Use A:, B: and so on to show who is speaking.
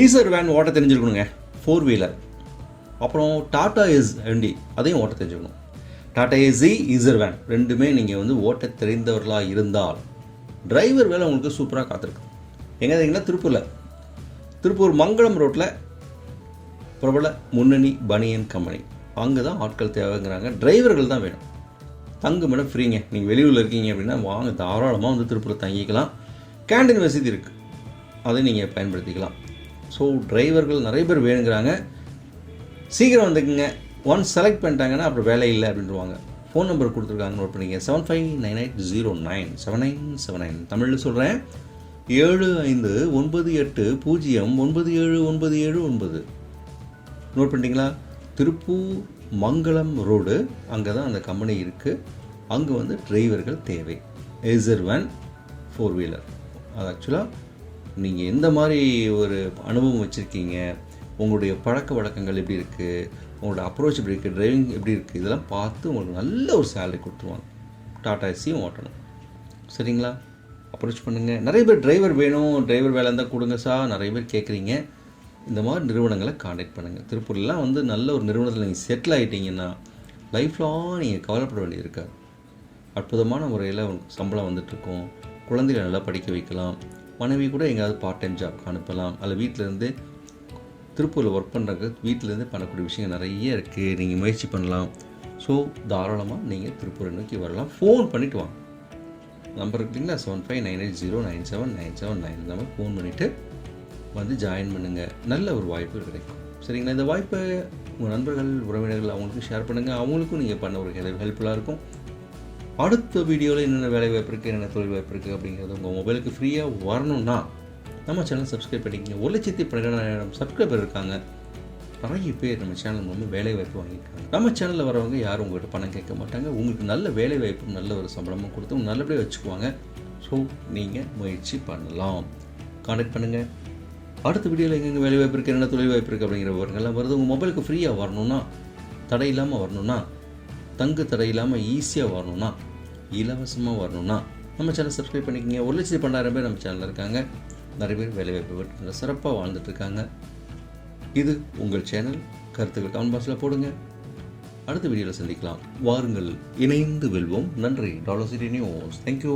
A: ஈசர் வேன் ஓட்ட தெரிஞ்சிருக்கணுங்க. ஃபோர் வீலர் அப்புறம் டாட்டா இஸ் வண்டி அதையும் ஓட்ட தெரிஞ்சுக்கணும் டாட்டா ஏசி ஈசர் வேன் ரெண்டுமே நீங்கள் வந்து ஓட்ட தெரிந்தவர்களாக இருந்தால் டிரைவர் வேலை உங்களுக்கு சூப்பராக காத்திருக்கு எங்கே இருக்கீங்கன்னா திருப்பூரில். திருப்பூர் மங்களம் ரோட்டில் பிரபல முன்னணி பனியன் கம்பெனி அங்கே தான் ஆட்கள் தேவைங்கிறாங்க. டிரைவர்கள் தான் வேணும். தங்குமிடம் ஃப்ரீங்க நீங்கள் வெளியூரில் இருக்கீங்க அப்படின்னா வாங்க. தாராளமாக வந்து திருப்பூரில் தங்கிக்கலாம். கேண்டீன் வசதி இருக்குது அதை நீங்கள் பயன்படுத்திக்கலாம். ஸோ டிரைவர்கள் நிறைய பேர் வேணுங்கிறாங்க. சீக்கிரம் வந்துக்குங்க. ஒன் செலக்ட் பண்ணிட்டாங்கன்னா அப்புறம் வேலை இல்லை அப்படின்றவாங்க ஃபோன் நம்பர் கொடுத்துருக்காங்க நோட் பண்ணிங்க seven five nine eight zero nine seven nine seven nine தமிழில் சொல்கிறேன் ஏழு ஐந்து ஒன்பது எட்டு பூஜ்ஜியம் ஒன்பது ஏழு ஒன்பது ஏழு ஒன்பது. நோட் பண்ணிட்டீங்களா? திருப்பூர் மங்களம் ரோடு. அங்கே தான் அந்த கம்பெனி இருக்குது அங்கே வந்து டிரைவர்கள் தேவை. எசர்வன் ஃபோர் வீலர் அது ஆக்சுவலாக நீங்கள் எந்த மாதிரி ஒரு அனுபவம் வச்சுருக்கீங்க? உங்களுடைய பழக்க வழக்கங்கள் எப்படி இருக்குது உங்களோட அப்ரோச் எப்படி இருக்குது டிரைவிங் எப்படி இருக்குது இதெல்லாம் பார்த்து உங்களுக்கு நல்ல ஒரு சேலரி கொடுத்துருவாங்க. டாடா ஏசியும் ஓட்டணும். சரிங்களா? அப்ரோச் பண்ணுங்கள் நிறைய பேர் டிரைவர் வேணும். டிரைவர் வேலை இருந்தால் கொடுங்க சார் நிறைய பேர் கேட்குறீங்க. இந்த மாதிரி நிறுவனங்களை காண்டாக்ட் பண்ணுங்கள் திருப்பூர்லாம் வந்து நல்ல ஒரு நிறுவனத்தில் நீங்கள் செட்டில் ஆகிட்டீங்கன்னா லைஃப் லாங் நீங்கள் கவலைப்பட வேண்டியது இருக்காது. அற்புதமான முறையில் சம்பளம் வந்துட்டுருக்கும் குழந்தைகளை நல்லா படிக்க வைக்கலாம். மனைவி கூட எங்கேயாவது பார்ட் டைம் ஜாப்க்கு அனுப்பலாம். அல்ல வீட்டிலேருந்து திருப்பூரில் ஒர்க் பண்ணுறக்கு வீட்டிலேருந்து பண்ணக்கூடிய விஷயங்கள் நிறைய இருக்குது நீங்கள் முயற்சி பண்ணலாம். ஸோ தாராளமாக நீங்கள் திருப்பூரை நோக்கி வரலாம். ஃபோன் பண்ணிவிட்டு வாங்க. நம்பர் இருக்குங்களா seven five nine eight zero nine seven nine seven nine number phone பண்ணிவிட்டு வந்து ஜாயின் பண்ணுங்கள் நல்ல ஒரு வாய்ப்பு கிடைக்கும். சரிங்களா? இந்த வாய்ப்பை உங்கள் நண்பர்கள் உறவினர்கள் அவங்களுக்கும் ஷேர் பண்ணுங்கள் அவங்களுக்கும் நீங்கள் பண்ண ஒரு ஹெல்ப் ஹெல்ப்ஃபுல்லாக இருக்கும். அடுத்த வீடியோவில் என்னென்ன வேலை வாய்ப்பு இருக்குது என்னென்ன தொழில் வாய்ப்பு இருக்குது அப்படிங்கிறது உங்கள் மொபைலுக்கு ஃப்ரீயாக வரணும்னா நம்ம சேனல் சப்ஸ்கிரைப் பண்ணிக்கங்க. ஒரு லட்சத்தி பன்னிரெண்டாயிரம் சப்ஸ்கிரைபர் இருக்காங்க. நிறைய பேர் நம்ம சேனல் மூலமாக வேலை வாய்ப்பு வாங்கியிருக்காங்க. நம்ம சேனலில் வரவங்க யாரும் உங்கள்கிட்ட பணம் கேட்க மாட்டாங்க. உங்களுக்கு நல்ல வேலை வாய்ப்பும் நல்ல ஒரு சம்பளமும் கொடுத்து நல்லபடியாக வச்சுக்குவாங்க. ஸோ நீங்கள் முயற்சி பண்ணலாம். கான்டாக்ட் பண்ணுங்கள் அடுத்த வீடியோவில் எங்கெங்கே வேலை வாய்ப்பு இருக்குது என்ன தொழில் வாய்ப்பு இருக்குது அப்படிங்கிற விவரங்கள்லாம் வருது. உங்கள் மொபைலுக்கு ஃப்ரீயாக வரணும்னா தடை இல்லாமல் வரணும்னா தங்கு தடை இல்லாமல் ஈஸியாக வரணும்னா இலவசமாக வரணும்னா நம்ம சேனல் சப்ஸ்கிரைப் பண்ணிக்கங்க. ஒரு லட்சத்தி பன்னெண்டாயிரம் பேர் நம்ம சேனலில் இருக்காங்க. நிறைய பேர் வேலை வாய்ப்பு பெற்று சிறப்பாக வாழ்ந்துட்டுருக்காங்க இது உங்கள் சேனல் கருத்துக்கள் கமெண்ட் பாக்ஸில் போடுங்க. அடுத்த வீடியோவில் சந்திக்கலாம். வாருங்கள். இணைந்து வெல்வோம். நன்றி. Dollar city news. தேங்க்யூ